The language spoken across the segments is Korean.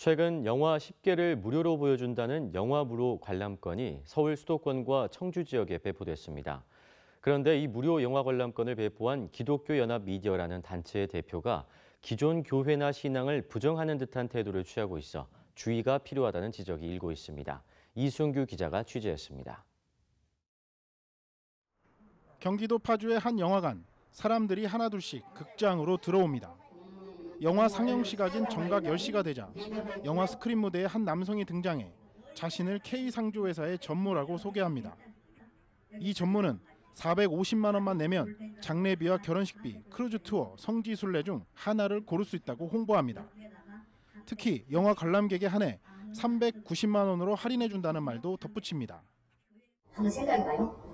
최근 영화 10개를 무료로 보여준다는 영화 무료 관람권이 서울 수도권과 청주 지역에 배포됐습니다. 그런데 이 무료 영화 관람권을 배포한 기독교 연합 미디어라는 단체의 대표가 기존 교회나 신앙을 부정하는 듯한 태도를 취하고 있어 주의가 필요하다는 지적이 일고 있습니다. 이순규 기자가 취재했습니다. 경기도 파주의 한 영화관 사람들이 하나둘씩 극장으로 들어옵니다. 영화 상영 시각인 정각 10시가 되자 영화 스크린 무대에 한 남성이 등장해 자신을 K 상조회사의 전무라고 소개합니다. 이 전무는 450만 원만 내면 장례비와 결혼식비, 크루즈 투어, 성지 순례 중 하나를 고를 수 있다고 홍보합니다. 특히 영화 관람객에 한해 390만 원으로 할인해 준다는 말도 덧붙입니다. 한번 생각해봐요.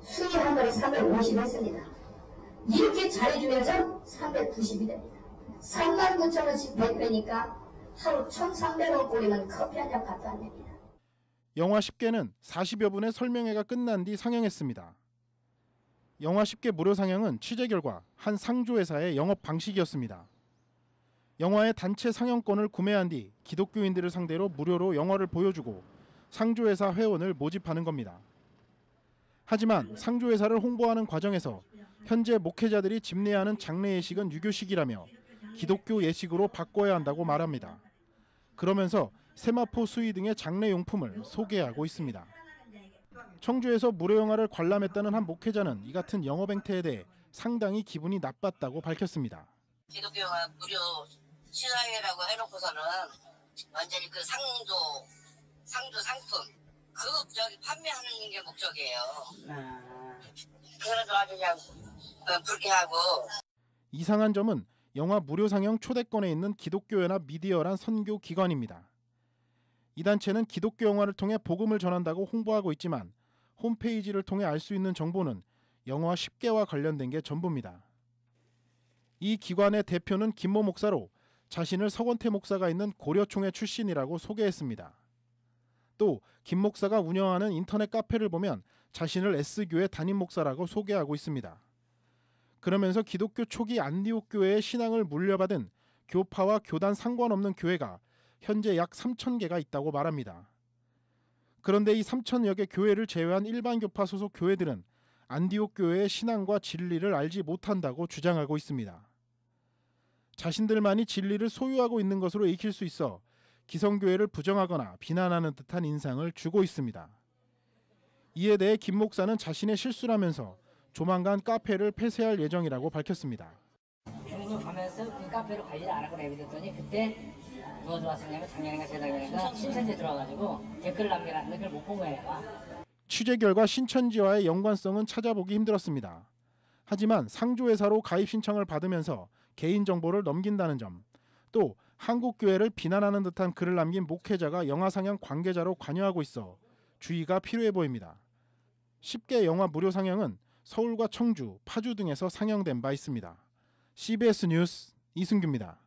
순위 한 번에 350 했습니다. 이렇게 잘해주면서 390이 됩니다. 3만 9천 원씩 100배니까 하루 1,300원 꼴이면 커피 한 잔 값도 안 됩니다. 영화 10개는 40여 분의 설명회가 끝난 뒤 상영했습니다. 영화 10개 무료 상영은 취재 결과 한 상조회사의 영업 방식이었습니다. 영화의 단체 상영권을 구매한 뒤 기독교인들을 상대로 무료로 영화를 보여주고 상조회사 회원을 모집하는 겁니다. 하지만 상조회사를 홍보하는 과정에서 현재 목회자들이 집례하는 장례 예식은 유교식이라며 기독교 예식으로 바꿔야 한다고 말합니다. 그러면서 세마포 수의 등의 장례 용품을 소개하고 있습니다. 청주에서 무료 영화를 관람했다는 한 목회자는 이 같은 영업 행태에 대해 상당히 기분이 나빴다고 밝혔습니다. 기독교 영화 무료 시사회라고 해놓고서는 완전히 그 상조 상조 상품 그 저기 판매하는 게 목적이에요. 그래서 아주 그냥 어, 불쾌하고 이상한 점은 영화 무료 상영 초대권에 있는 기독교연합 미디어란 선교 기관입니다. 이 단체는 기독교 영화를 통해 복음을 전한다고 홍보하고 있지만 홈페이지를 통해 알 수 있는 정보는 영화 10개와 관련된 게 전부입니다. 이 기관의 대표는 김모 목사로 자신을 서건태 목사가 있는 고려총회 출신이라고 소개했습니다. 또 김 목사가 운영하는 인터넷 카페를 보면 자신을 S교회 담임 목사라고 소개하고 있습니다. 그러면서 기독교 초기 안디옥 교회의 신앙을 물려받은 교파와 교단 상관없는 교회가 현재 약 3천 개가 있다고 말합니다. 그런데 이 3천여 개 교회를 제외한 일반 교파 소속 교회들은 안디옥 교회의 신앙과 진리를 알지 못한다고 주장하고 있습니다. 자신들만이 진리를 소유하고 있는 것으로 익힐 수 있어 기성교회를 부정하거나 비난하는 듯한 인상을 주고 있습니다. 이에 대해 김 목사는 자신의 실수라면서 조만간 카페를 폐쇄할 예정이라고 밝혔습니다. 중국 가면서 그 카페로 관리를 안 하고 내비뒀더니 그때 누가 들어왔었냐면 작년인가 재작년인가 신천지 들어와가지고 댓글 남겨놨는데 그걸 못 본 거예요. 취재 결과 신천지와의 연관성은 찾아보기 힘들었습니다. 하지만 상조회사로 가입 신청을 받으면서 개인 정보를 넘긴다는 점, 또 한국 교회를 비난하는 듯한 글을 남긴 목회자가 영화 상영 관계자로 관여하고 있어 주의가 필요해 보입니다. 10개 영화 무료 상영은 서울과 청주, 파주 등에서 상영된 바 있습니다. CBS 뉴스 이승규입니다.